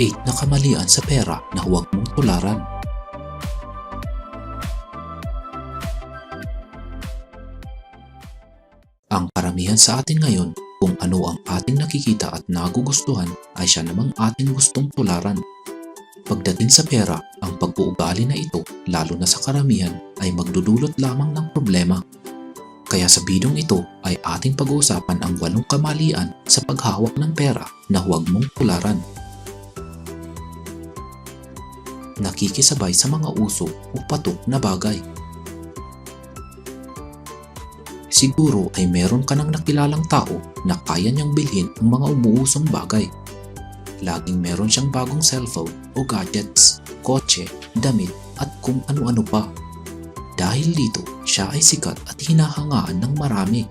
8 na kamalian sa pera na huwag mong tularan. Ang karamihan sa atin ngayon kung ano ang ating nakikita at nagugustuhan ay siya namang ating gustong tularan. Pagdating sa pera, ang pag-uugali na ito, lalo na sa karamihan, ay magdudulot lamang ng problema. Kaya sa bidong ito ay ating pag-uusapan ang walong kamalian sa paghawak ng pera na huwag mong tularan. Nakikisabay sa mga uso o patok na bagay. Siguro ay meron ka ng nakilalang tao na kaya niyang bilhin ang mga umuusong bagay. Laging meron siyang bagong cellphone o gadgets, kotse, damit at kung ano-ano pa. Dahil dito, siya ay sikat at hinahangaan ng marami.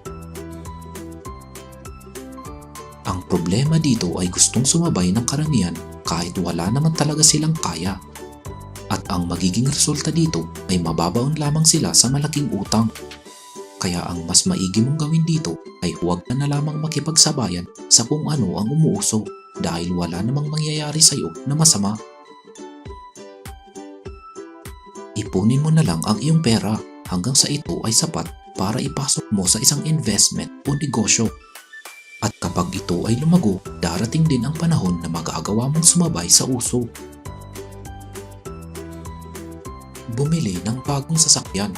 Ang problema dito ay gustong sumabay ng karamihan kahit wala naman talaga silang kaya. At ang magiging resulta dito ay mababaon lamang sila sa malaking utang. Kaya ang mas maigi mong gawin dito ay huwag ka na lamang makipagsabayan sa kung ano ang umuuso dahil wala namang mangyayari sa iyo na masama. Ipunin mo na lang ang iyong pera hanggang sa ito ay sapat para ipasok mo sa isang investment o negosyo. At kapag ito ay lumago, darating din ang panahon na magagawa mong sumabay sa uso. Bumili ng bagong sasakyan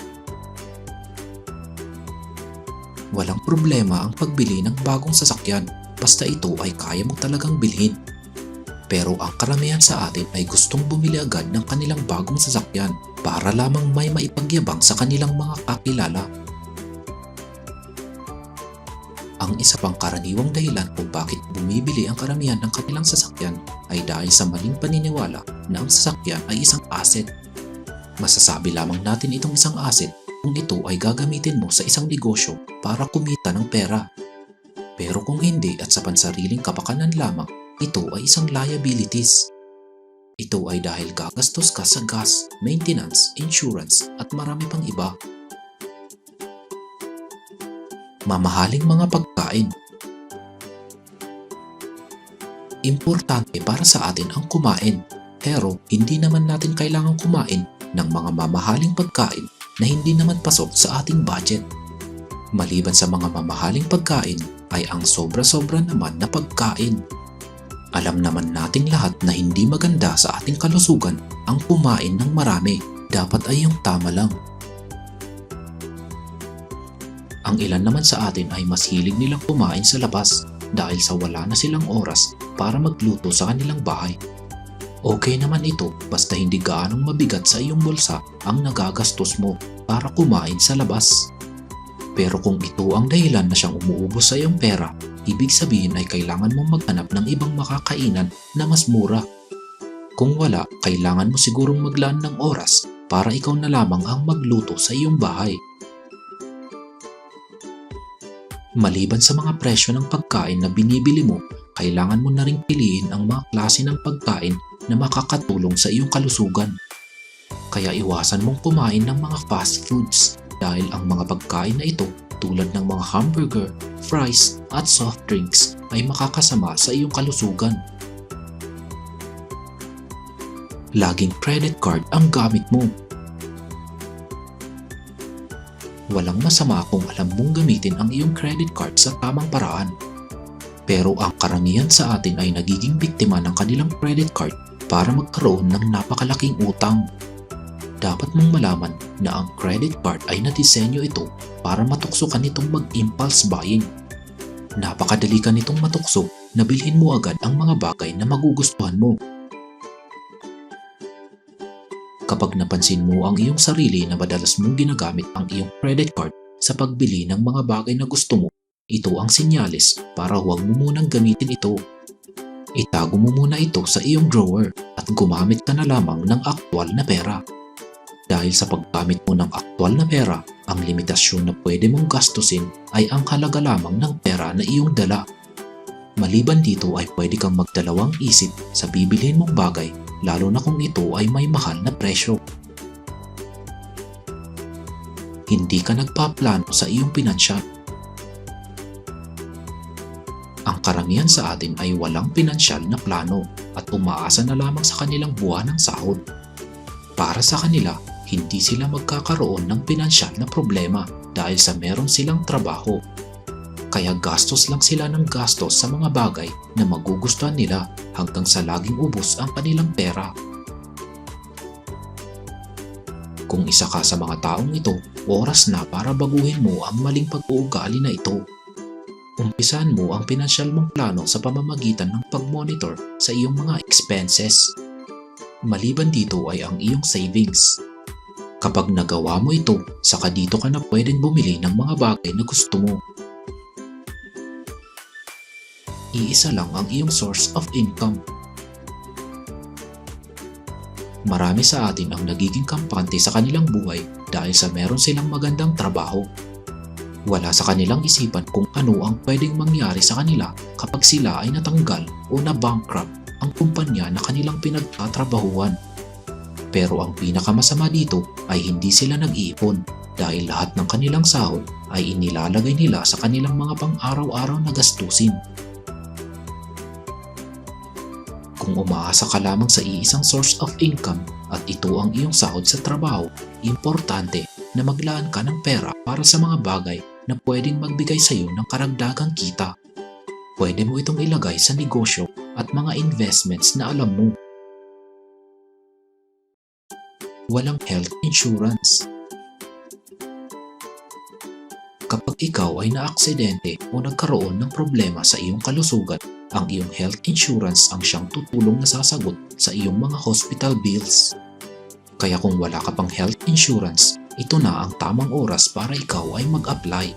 Walang problema ang pagbili ng bagong sasakyan basta ito ay kaya mo talagang bilhin. Pero ang karamihan sa atin ay gustong bumili agad ng kanilang bagong sasakyan para lamang may maipagyabang sa kanilang mga kakilala. Ang isa pang karaniwang dahilan kung bakit bumibili ang karamihan ng kanilang sasakyan ay dahil sa maling paniniwala na ang sasakyan ay isang asset. Masasabi lamang natin itong isang asset kung ito ay gagamitin mo sa isang negosyo para kumita ng pera. Pero kung hindi at sa pansariling kapakanan lamang, ito ay isang liabilities. Ito ay dahil gagastos ka sa gas, maintenance, insurance at marami pang iba. Mamahaling mga pagkain Importante para sa atin ang kumain, pero hindi naman natin kailangang kumain ng mga mamahaling pagkain na hindi naman pasok sa ating budget. Maliban sa mga mamahaling pagkain ay ang sobra-sobra naman na pagkain. Alam naman nating lahat na hindi maganda sa ating kalusugan ang kumain ng marami. Dapat ay yung tama lang. Ang ilan naman sa atin ay mas hilig nilang kumain sa labas dahil sa wala na silang oras para magluto sa kanilang bahay. Okay naman ito basta hindi gaanong mabigat sa iyong bulsa ang nagagastos mo para kumain sa labas. Pero kung ito ang dahilan na siyang umuubos sa iyong pera, ibig sabihin ay kailangan mong maghanap ng ibang makakainan na mas mura. Kung wala, kailangan mo sigurong maglaan ng oras para ikaw na lamang ang magluto sa iyong bahay. Maliban sa mga presyo ng pagkain na binibili mo, kailangan mo na ring piliin ang mga klase ng pagkain na makakatulong sa iyong kalusugan. Kaya iwasan mong kumain ng mga fast foods dahil ang mga pagkain na ito tulad ng mga hamburger, fries at soft drinks ay makakasama sa iyong kalusugan. Laging credit card ang gamit mo. Walang masama kung alam mong gamitin ang iyong credit card sa tamang paraan. Pero ang karamihan sa atin ay nagiging biktima ng kanilang credit card para magkaroon ng napakalaking utang. Dapat mong malaman na ang credit card ay nadisenyo ito para matukso ka nitong mag-impulse buying. Napakadali ka nitong matukso na bilhin mo agad ang mga bagay na magugustuhan mo. Kapag napansin mo ang iyong sarili na madalas mong ginagamit ang iyong credit card sa pagbili ng mga bagay na gusto mo, ito ang sinyalis para huwag mo munang gamitin ito. Itago mo muna ito sa iyong drawer at gumamit ka na lamang ng aktwal na pera. Dahil sa paggamit mo ng aktwal na pera, ang limitasyon na pwede mong gastusin ay ang halaga lamang ng pera na iyong dala. Maliban dito ay pwede kang magdalawang isip sa bibilhin mong bagay lalo na kung ito ay may mahal na presyo. Hindi ka nagpaplano sa iyong pinansya. Karamihan sa atin ay walang pinansyal na plano at umaasa na lamang sa kanilang buwan ng sahod. Para sa kanila, hindi sila magkakaroon ng pinansyal na problema dahil sa meron silang trabaho. Kaya gastos lang sila ng gastos sa mga bagay na magugustuhan nila hanggang sa laging ubos ang kanilang pera. Kung isa ka sa mga taong ito, oras na para baguhin mo ang maling pag-uugali na ito. Umpisan mo ang pinansyal mong plano sa pamamagitan ng pag-monitor sa iyong mga expenses. Maliban dito ay ang iyong savings. Kapag nagawa mo ito, saka dito ka na pwedeng bumili ng mga bagay na gusto mo. Iisa lang ang iyong source of income. Marami sa atin ang nagiging kampante sa kanilang buhay dahil sa meron silang magandang trabaho. Wala sa kanilang isipan kung ano ang pwedeng mangyari sa kanila kapag sila ay natanggal o na-bankrupt ang kumpanya na kanilang pinagtatrabahuan. Pero ang pinakamasama dito ay hindi sila nag-iipon dahil lahat ng kanilang sahod ay inilalagay nila sa kanilang mga pang-araw-araw na gastusin. Kung umaasa ka lamang sa iisang source of income at ito ang iyong sahod sa trabaho, importante na maglaan ka ng pera para sa mga bagay na pwedeng magbigay sa iyo ng karagdagang kita. Pwede mo itong ilagay sa negosyo at mga investments na alam mo. Walang health insurance. Kapag ikaw ay naaksidente o nagkaroon ng problema sa iyong kalusugan, ang iyong health insurance ang siyang tutulong na sasagot sa iyong mga hospital bills. Kaya kung wala ka pang health insurance, ito na ang tamang oras para ikaw ay mag-apply.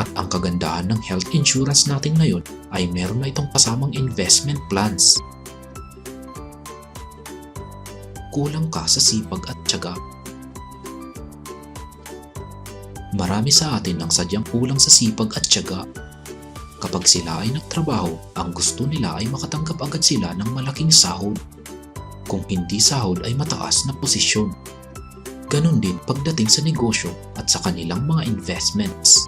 At ang kagandahan ng health insurance natin ngayon ay meron na itong kasamang investment plans. Kulang ka sa sipag at tiyaga. Marami sa atin ang sadyang kulang sa sipag at tiyaga. Kapag sila ay nagtrabaho, ang gusto nila ay makatanggap agad sila ng malaking sahod. Kung hindi sahod ay mataas na posisyon. Ganon din pagdating sa negosyo at sa kanilang mga investments.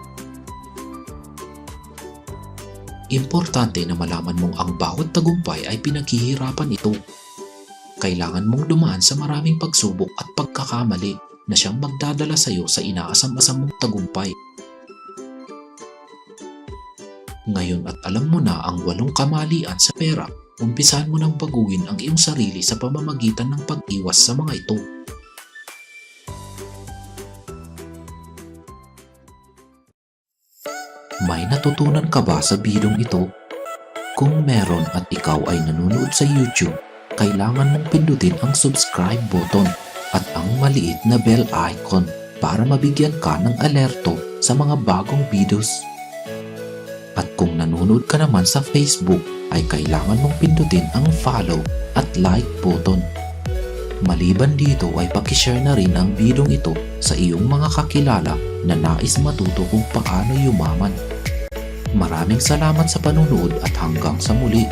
Importante na malaman mong ang bawat tagumpay ay pinaghihirapan ito. Kailangan mong dumaan sa maraming pagsubok at pagkakamali na siyang magdadala sa iyo sa inaasam-asam mong tagumpay. Ngayon at alam mo na ang walong kamalian sa pera, umpisahan mo nang baguhin ang iyong sarili sa pamamagitan ng pag-iwas sa mga ito. May natutunan ka ba sa bidong ito? Kung meron at ikaw ay nanonood sa YouTube, kailangan mong pindutin ang subscribe button at ang maliit na bell icon para mabigyan ka ng alerto sa mga bagong videos. At kung nanonood ka naman sa Facebook, ay kailangan mong pindutin ang follow at like button. Maliban dito ay pakishare na rin ang bidong ito sa iyong mga kakilala na nais matuto kung paano yumaman. Maraming salamat sa panunood at hanggang sa muli.